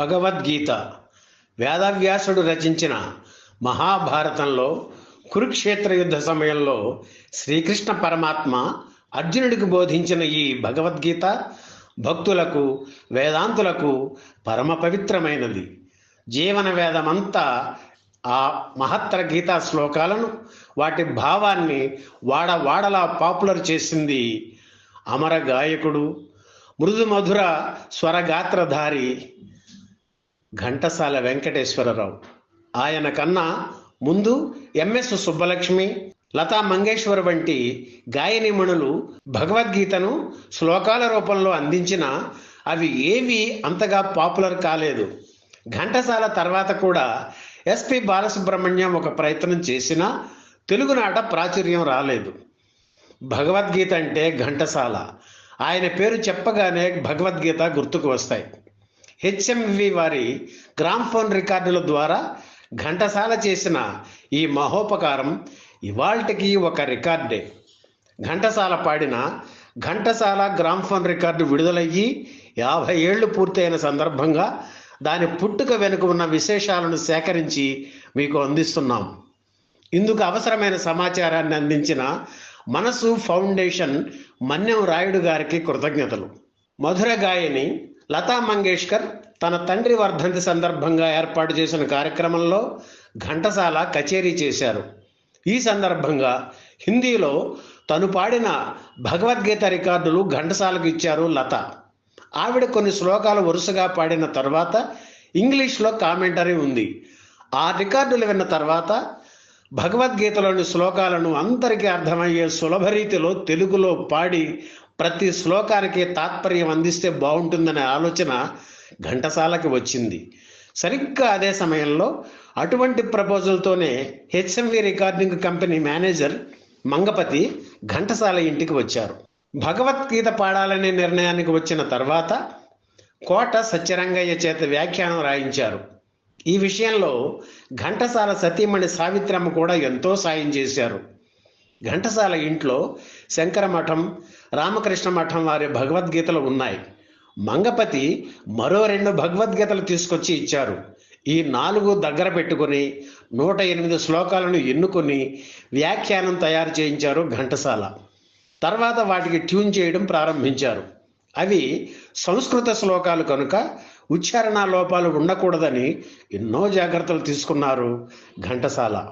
భగవద్గీత వేదవ్యాసుడు రచించిన మహాభారతంలో కురుక్షేత్ర యుద్ధ సమయంలో శ్రీకృష్ణ పరమాత్మ అర్జునుడికి బోధించిన ఈ భగవద్గీత భక్తులకు వేదాంతులకు పరమ పవిత్రమైనది. జీవన వేదమంతా ఆ మహత్తర గీతా శ్లోకాలను వాటి భావాన్ని వాడ వాడలా పాపులర్ చేసింది అమర గాయకుడు మృదు మధుర స్వరగాత్రధారి ఘంటసాల వెంకటేశ్వరరావు. ఆయన కన్నా ముందు ఎంఎస్ సుబ్బలక్ష్మి లతా మంగేశ్వర్ వంటి గాయనిమణులు భగవద్గీతను శ్లోకాల రూపంలో అందించిన అవి ఏవి అంతగా పాపులర్ కాలేదు. ఘంటసాల తర్వాత కూడా ఎస్పి బాలసుబ్రహ్మణ్యం ఒక ప్రయత్నం చేసినా తెలుగునాట ప్రాచుర్యం రాలేదు. భగవద్గీత అంటే ఘంటసాల. ఆయన పేరు చెప్పగానే భగవద్గీత గుర్తుకు వస్తాయి. హెచ్ఎంవి వారి గ్రామ్ఫోన్ రికార్డుల ద్వారా ఘంటసాల చేసిన ఈ మహోపకారం ఇవాల్టికి ఒక రికార్డే. ఘంటసాల పాడిన ఘంటసాల గ్రామ్ఫోన్ రికార్డు విడుదలయ్యి యాభై ఏళ్ళు పూర్తయిన సందర్భంగా దాని పుట్టుక వెనుక ఉన్న విశేషాలను సేకరించి మీకు అందిస్తున్నాం. ఇందుకు అవసరమైన సమాచారాన్ని అందించిన మనసు ఫౌండేషన్ మన్యం రాయుడు గారికి కృతజ్ఞతలు. మధుర గాయని లతా మంగేష్కర్ తన తండ్రి వర్ధంతి సందర్భంగా ఏర్పాటు చేసిన కార్యక్రమంలో ఘంటసాల కచేరీ చేశారు. ఈ సందర్భంగా హిందీలో తను పాడిన భగవద్గీత రికార్డులు ఘంటసాలకు ఇచ్చారు లత. ఆవిడ కొన్ని శ్లోకాలు వరుసగా పాడిన తర్వాత ఇంగ్లీష్లో కామెంటరీ ఉంది. ఆ రికార్డులు విన్న తర్వాత భగవద్గీతలోని శ్లోకాలను అందరికీ అర్థమయ్యే సులభ రీతిలో తెలుగులో పాడి ప్రతి శ్లోకానికి తాత్పర్యం అందిస్తే బాగుంటుందనే ఆలోచన ఘంటసాలకి వచ్చింది. సరిగ్గా అదే సమయంలో అటువంటి ప్రపోజల్తోనే HMV recording company manager Mangapathi Ghantasala ఇంటికి వచ్చారు. భగవద్గీత పాడాలనే నిర్ణయానికి వచ్చిన తర్వాత కోట సత్యరంగయ్య చేత వ్యాఖ్యానం రాయించారు. ఈ విషయంలో ఘంటసాల సతీమణి సావిత్రమ్మ కూడా ఎంతో సాయం చేశారు. ఘంటసాల ఇంట్లో శంకర మఠం రామకృష్ణ మఠం వారి భగవద్గీతలు ఉన్నాయి. మంగపతి మరో రెండు భగవద్గీతలు తీసుకొచ్చి ఇచ్చారు. ఈ నాలుగు దగ్గర పెట్టుకుని నూట ఎనిమిది శ్లోకాలను ఎన్నుకొని వ్యాఖ్యానం తయారు చేయించారు ఘంటసాల. తర్వాత వాటికి ట్యూన్ చేయడం ప్రారంభించారు. అవి సంస్కృత శ్లోకాలు కనుక ఉచ్చారణ లోపాలు ఉండకూడదని ఎన్నో జాగ్రత్తలు తీసుకున్నారు ఘంటసాల.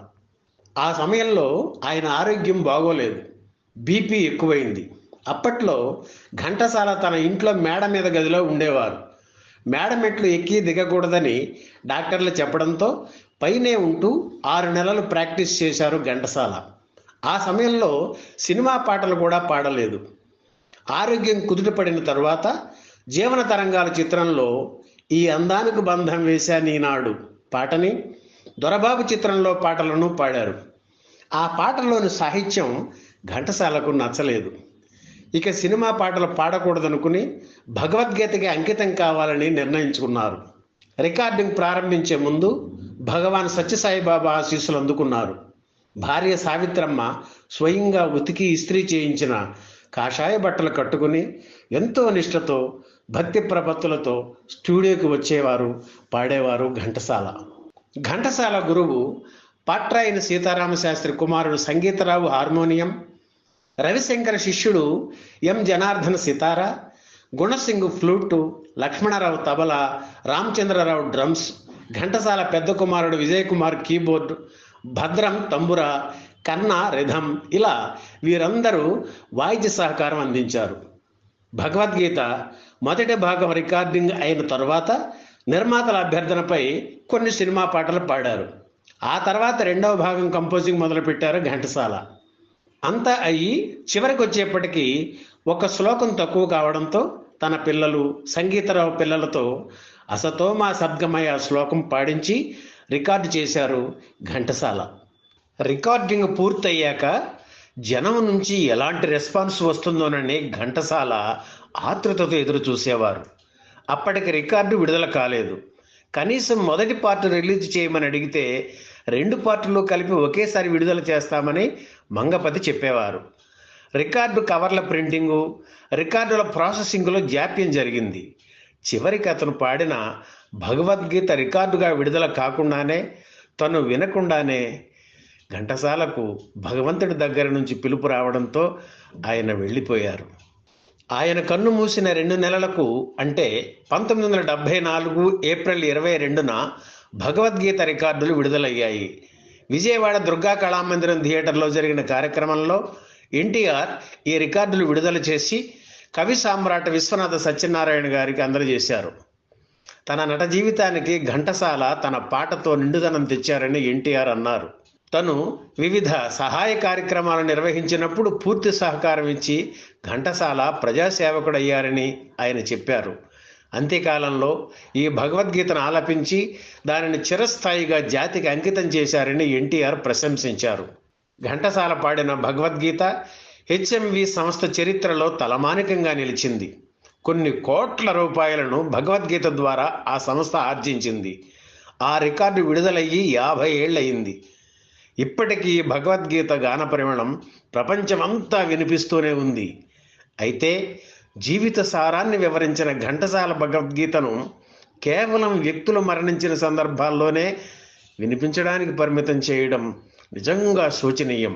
ఆ సమయంలో ఆయన ఆరోగ్యం బాగోలేదు. బీపీ ఎక్కువైంది. అప్పట్లో ఘంటసాల తన ఇంట్లో మేడ మీద గదిలో ఉండేవారు. మేడ మెట్లు ఎక్కి దిగకూడదని డాక్టర్లు చెప్పడంతో పైనే ఉంటూ ఆరు నెలలు ప్రాక్టీస్ చేశారు ఘంటసాల. ఆ సమయంలో సినిమా పాటలు కూడా పాడలేదు. ఆరోగ్యం కుదుటపడిన తర్వాత జీవన తరంగాల చిత్రంలో ఈ అందానికి బంధం వేశా నీనాడు. పాటని దొరబాబు చిత్రంలో పాటలను పాడారు. ఆ పాటలోని సాహిత్యం ఘంటసాలకు నచ్చలేదు. ఇక సినిమా పాటలు పాడకూడదనుకుని భగవద్గీతకి అంకితం కావాలని నిర్ణయించుకున్నారు. రికార్డింగ్ ప్రారంభించే ముందు భగవాన్ సత్యసాయిబాబా ఆశీస్సులు అందుకున్నారు. భార్య సావిత్రమ్మ స్వయంగా ఉతికి ఇస్త్రీ చేయించిన కాషాయ బట్టలు కట్టుకుని ఎంతో నిష్ఠతో భక్తి ప్రపత్తులతో స్టూడియోకి వచ్చేవారు పాడేవారు ఘంటసాల. ఘంటసాల గురువు పాట్రాయిన సీతారామ శాస్త్రి కుమారుడు సంగీతరావు హార్మోనియం రవిశంకర శిష్యుడు M. Janardhana sitar Gunasingh flute Lakshmanarao tabla Ramachandrarao drums Ghantasala పెద్ద కుమారుడు విజయ్ కుమార్ కీబోర్డ్ భద్రం తంబుర కన్న రిధం ఇలా వీరందరూ వాయిద్య సహకారం అందించారు. భగవద్గీత మొదటి భాగం రికార్డింగ్ అయిన తర్వాత నిర్మాతల అభ్యర్థనపై కొన్ని సినిమా పాటలు పాడారు. ఆ తర్వాత రెండవ భాగం కంపోజింగ్ మొదలుపెట్టారు ఘంటసాల. అంతా అయ్యి చివరికి వచ్చేప్పటికీ ఒక శ్లోకం తక్కువ కావడంతో తన పిల్లలు సంగీతరావు పిల్లలతో అసతోమా సద్గమయ శ్లోకం పాడించి రికార్డు చేశారు ఘంటసాల. రికార్డింగ్ పూర్తయ్యాక జనం నుంచి ఎలాంటి రెస్పాన్స్ వస్తుందోనని ఘంటసాల ఆతృతతో ఎదురు చూసేవారు. అప్పటికి రికార్డు విడుదల కాలేదు. కనీసం మొదటి పార్ట్ రిలీజ్ చేయమని అడిగితే రెండు పార్టులు కలిపి ఒకేసారి విడుదల చేస్తామని మంగపతి చెప్పేవారు. రికార్డు కవర్ల ప్రింటింగు రికార్డుల ప్రాసెసింగ్లో జాప్యం జరిగింది. చివరికి అతను పాడిన భగవద్గీత రికార్డుగా విడుదల కాకుండానే తను వినకుండానే ఘంటసాలకు భగవంతుడి దగ్గర నుంచి పిలుపు రావడంతో ఆయన వెళ్ళిపోయారు. ఆయన కన్ను మూసిన రెండు నెలలకు అంటే పంతొమ్మిది వందల డెబ్భై నాలుగు ఏప్రిల్ ఇరవై రెండున భగవద్గీత రికార్డులు విడుదలయ్యాయి. విజయవాడ దుర్గా కళామందిరం థియేటర్లో జరిగిన కార్యక్రమంలో ఎన్టీఆర్ ఈ రికార్డులు విడుదల చేసి కవి సామ్రాట్ విశ్వనాథ సత్యనారాయణ గారికి అందజేశారు. తన నట జీవితానికి ఘంటసాల తన పాటతో నిండుదనం తెచ్చారని ఎన్టీఆర్ అన్నారు. తను వివిధ సహాయ కార్యక్రమాలు నిర్వహించినప్పుడు పూర్తి సహకారం ఇచ్చి ఘంటసాల ప్రజాసేవకుడయ్యారని ఆయన చెప్పారు. అంత్యకాలంలో ఈ భగవద్గీతను ఆలపించి దానిని చిరస్థాయిగా జాతికి అంకితం చేశారని ఎన్టీఆర్ ప్రశంసించారు. ఘంటసాల పాడిన భగవద్గీత హెచ్ఎంవి సంస్థ చరిత్రలో తలమానికంగా నిలిచింది. కొన్ని కోట్ల రూపాయలను భగవద్గీత ద్వారా ఆ సంస్థ ఆర్జించింది. ఆ రికార్డు విడుదలయ్యి యాభై ఏళ్ళయింది. ఇప్పటికీ భగవద్గీత గాన పరిమళం ప్రపంచమంతా వినిపిస్తూనే ఉంది. అయితే జీవిత సారాన్ని వివరించిన ఘంటసాల భగవద్గీతను కేవలం వ్యక్తులు మరణించిన సందర్భాల్లోనే వినిపించడానికి పరిమితం చేయడం నిజంగా శోచనీయం.